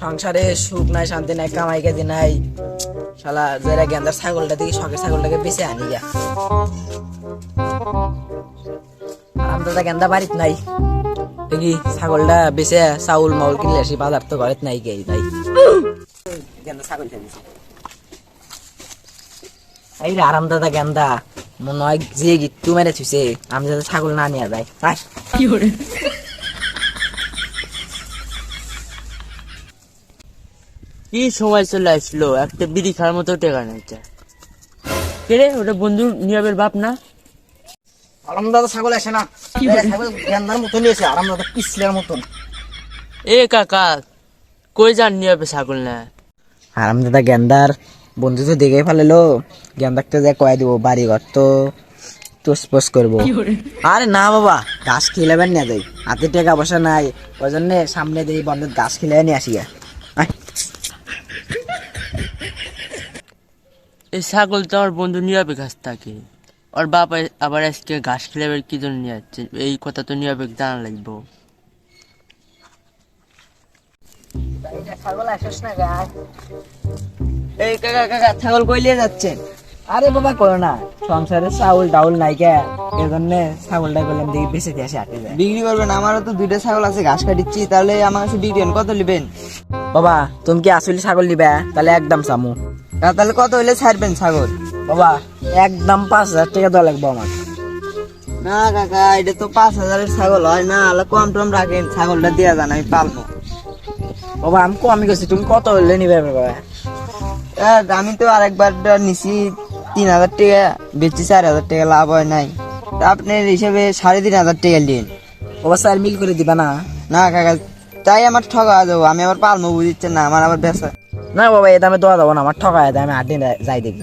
সংসারে সুখ নাই, শান্তি নাই, কামাই কাজি নাই। শালা যারা গেন্দার ছাগলটা দেখি শখের ছাগলটাকে বেঁচে আনি গা। আমদাদা গেন্দা বাড়িত নাই। দেখি ছাগলটা বেঁচে চাউল মাউল কিনলে আসি বাজার তো ঘরেত নাই গে তাই। গেন্দা ছাগল এই রে আরামদাদা গেন্দা, মনে হয় যে গিট্টু মেরে থুছে আমি যাতে ছাগল না নিয়ে যাই। আয়। কি সময় চলে আসলো? একটা বিড়ি খাওয়ার মতো টেকা নেই কে রে? ওটা বন্ধু নিয়াবের বাপ না? আরামদাদা ছাগল আসে না। গেন্দার মতনই আছে আরামদাদা পিছলের মতন। এ কাকা কই যান নিয়াবে ছাগল না? আরামদাদা গেন্দার বন্ধু তো দেখে ফেলেলো। গেন্দারটা যে কয়ে দিব বাড়ি ঘর তো তোসপোস করব। আরে না বাবা গাছ খিলাবেন না যাই হাতে টাকা পয়সা নাই। ওই জন্য সামনে দিয়ে বন্ধের গাছ খিলে নিয়ে আসি গা। আয়। এই ছাগল তো আমার বন্ধু নিয়াবে গাছ থাকে। ওর বাপ আবার আজকে ঘাস খেলাবে কি জন্য নিয়ে যাচ্ছে? এই কথা তো নিয়াবে জানা লাগবো। এই কাকা কাকা ছাগল কইলে যাচ্ছেন? আরে বাবা করো না। সংসারে চাউল ডাউল নাই কে। এই জন্য ছাগলটা করলাম দেখি বেঁচে দিয়ে আসে যায়। বিক্রি করবেন আমারও তো দুইটা ছাগল আছে ঘাস কাটিচ্ছি তাহলে আমার কাছে বিক্রি কত নেবেন? বাবা তুমি কি আসলে ছাগল নিবে? তাহলে একদম চামু। তাহলে কত হইলে ছাড়বেন ছাগল? বাবা একদম পাঁচ হাজার টাকা দেওয়া লাগবে আমার। না কাকা এটা তো পাঁচ হাজারের ছাগল হয় না আলো কম টম রাখেন ছাগলটা দেওয়া যান আমি পালবো। বাবা আমি কমই করছি তুমি কত হলে নিবে বাবা? আমি তো আরেকবার নিছি তিন হাজার টাকা বেচছি চার হাজার টাকা লাভ হয় নাই। আপনার হিসেবে সাড়ে তিন হাজার টাকা দিন। বাবা স্যার মিল করে দিবা না? না কাকা তাই আমার ঠকা যাব আমি আবার পালমো বুঝিচ্ছেন না আমার আবার বেসা না বাবা এই দামে দেওয়া যাব না আমার ঠকায় দেয় আমি হাটে যাই দেখি।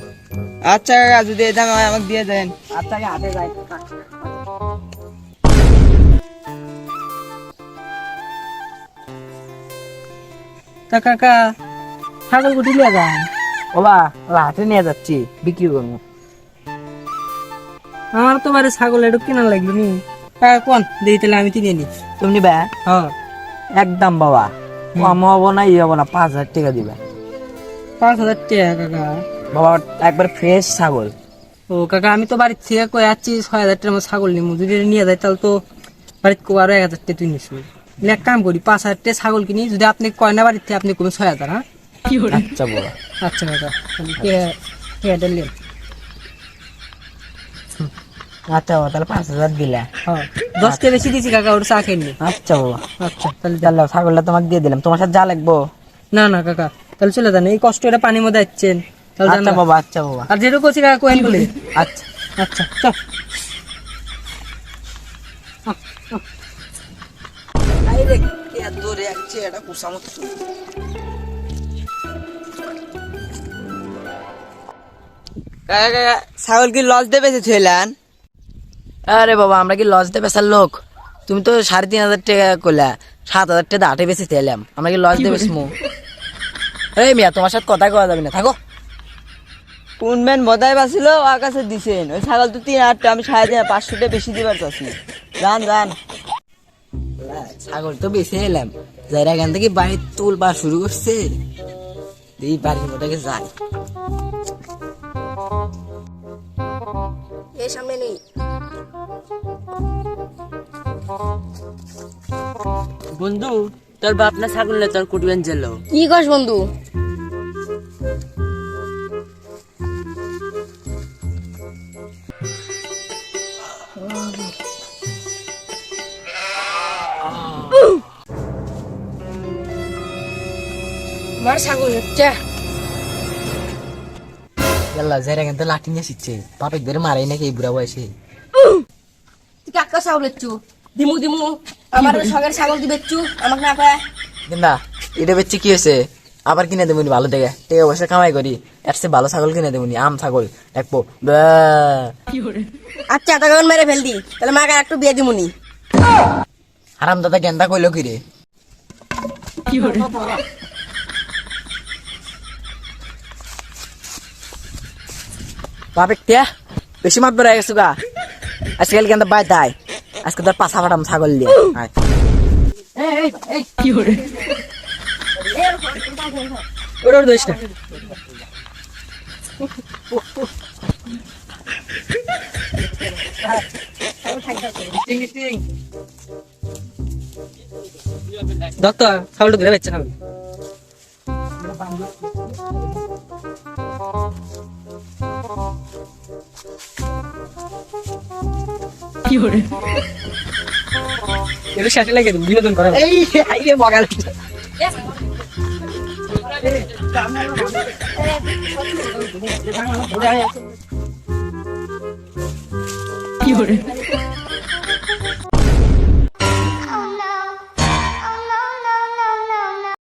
আচ্ছা কাকা যদি এই দামে আমাকে দিয়ে দেন। আচ্ছা হাটে যাই। তা কাকা ছাগল গুটি লিয়ে যান? বাবা ওরা হাটে নিয়ে যাচ্ছি বিক্রি করব। আমার তো বাড়ি ছাগল একটু কেনা লাগল নি। কাকা কোন? দেখি তাহলে আমি কিনে নি। তুমি নিবে? হ্যাঁ। একদম বাবা। কম হব না ইয়ে হব না পাঁচ হাজার টাকা দিবে। পাঁচ হাজার টাকা কাকা। বাবা একবার ফ্রেশ ছাগল। ও কাকা আমি তো বাড়ির থেকে কয়ে যাচ্ছি ছয় হাজার টাকা ছাগল নিবো। যদি নিয়ে যায় তাহলে তো বাড়িতে কো আরও এক হাজার টাকা তুই নিস। এক কাম করি পাঁচ হাজার টাকা ছাগল কিনি যদি আপনি কয় না বাড়ির থেকে আপনি কমে ছয় হাজার হ্যাঁ? আচ্ছা বাবা। আচ্ছা কাকা তাহলে কে- কে আচ্ছা বাবা তাহলে পাঁচ হাজার দিলে। হ্যাঁ দশ টাকা বেশি দিয়েছি কাকা ওটা চা খেয়ে নি। আচ্ছা বাবা। আচ্ছা তাহলে তাহলে ছাগলটা তোমাকে দিয়ে দিলাম। তোমার সাথে যা লাগবো। না না কাকা তাহলে চলে যান এই কষ্ট এটা পানির মধ্যে যাচ্ছেন আচ্ছা। বাবা আচ্ছা বাবা। আর করছি কাকা কোয়েন বলে আচ্ছা। আচ্ছা চল। ছাগল কি লস দেবে থইলেন আরে বাবা আমরা কি লজ দিয়ে বেচার লোক? তুমি তো সাড়ে তিন হাজার টাকা করলা সাত হাজার টাকা আটে বেশি তেলাম আমরা কি লজ দিয়ে বেচমু এই মিয়া তোমার সাথে কথা কওয়া যাবে না থাকো। কোন ম্যান বদায় ওর কাছে দিছেন। ওই ছাগল তো তিন টাকা, আমি সাড়ে তিন পাঁচশো টাকা বেশি দিবার চাচ্ছি। যান যান। ছাগল তো বেশি এলাম। যাইরা এখান থেকে বাড়ি তুলবার শুরু করছে এই বাড়ির মধ্যে যাই। এই সামনে নেই। বন্ধু তোর বাপ না ছাগল না তোর কুটবেন জেল। কি কস বন্ধু? আমার ছাগল হচ্ছে। গেল্লা লাঠি নিয়ে শিখছে বাপেক ধরে মারাই নাকি এই বুড়া বয়সে। তুই কাকা ছাগল হচ্ছু? দিমু দিমু। আমার সঙ্গে ছাগল দিবে চু আমাকে না কয়। কিন্তু এটা বেচছে কি হয়েছে আবার কিনে দেবনি ভালো থেকে টাকা পয়সা কামাই করি। এর চেয়ে ভালো ছাগল কিনে দেবনি আম ছাগল দেখব আচ্ছা তখন মেরে ফেলদি তাহলে মাকে একটু বিয়ে দিমুনি আরাম দাদা গেন্দা কইলো কি রে বাপেক তিয়া বেশি মাত বেড়ে গেছো গা। আজকাল গেন্দা বাই তাই আজকে তোর পাছা ফাটাম ছাগল দিয়ে আয়। ওটা ওটা দোষ না। ডক্টর ছাগলটা ধরে বেচছে খাবে এটা শেষে লাগে বিনোদন করা এই আইরে বগাল। কি করে?